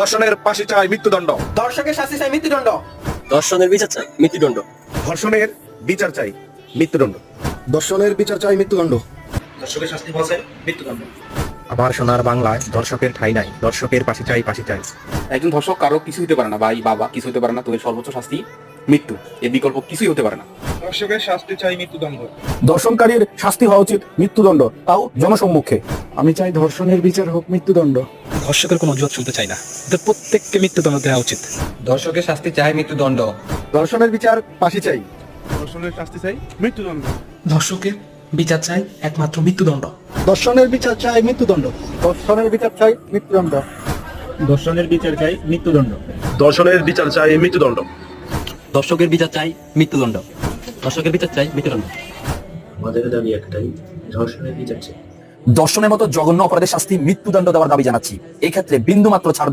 দর্শনের পাশে চাই মৃত্যুদণ্ড। দর্শকের শাস্তি চাই মৃত্যুদণ্ড। দর্শনের বিচার চাই মৃত্যুদণ্ড। ধর্ষণের বিচার চাই মৃত্যুদণ্ড। দর্শনের বিচার চাই মৃত্যুদণ্ড। দর্শকের শাস্তি বলছে মৃত্যুদণ্ড। আমার সোনার বাংলায় দর্শকের ঠাই নাই। দর্শকের পাশে চাই পাশে চাই। একজন ধর্ষক কারও কিছু হতে পারে না ভাই বাবা কিছু হতে পারে না তোদের সর্বোচ্চ শাস্তি মৃত্যু। এর বিকল্প কিছুই হতে পারে না। দর্শকের শাস্তি চাই মৃত্যুদণ্ড। দর্শনকারীর শাস্তি হওয়া উচিত মৃত্যুদণ্ড তাও জনসম্মুখে। আমি চাই ধর্ষণের বিচার হোক মৃত্যুদণ্ড। ধর্ষকের কোনো অজুহাত শুনতে চাই না। ওদের প্রত্যেককে মৃত্যুদণ্ড দেওয়া উচিত। দর্শকের শাস্তি চাই মৃত্যুদণ্ড। দর্শনের বিচার পাশে চাই। দর্শনের শাস্তি চাই মৃত্যুদণ্ড। ধর্ষকের বিচার চাই একমাত্র মৃত্যুদণ্ড। দর্শনের বিচার চাই মৃত্যুদণ্ড। দর্শনের বিচার চাই মৃত্যুদণ্ড। দর্শনের বিচার চাই মৃত্যুদণ্ড। দর্শনের বিচার চাই মৃত্যুদণ্ড। দর্শকের বিচার চাই মৃত্যুদণ্ড। দর্শকের বিচার চাই মৃত্যুদণ্ড। আমাদের দাবি একটাই ধর্ষণের বিচার চাই। দর্শনের মতো জঘন্য অপরাধের শাস্তি মৃত্যুদণ্ড দেওয়ার দাবি জানাচ্ছি। এক্ষেত্রে বিন্দুমাত্র বিন্দু মাত্র ছাড়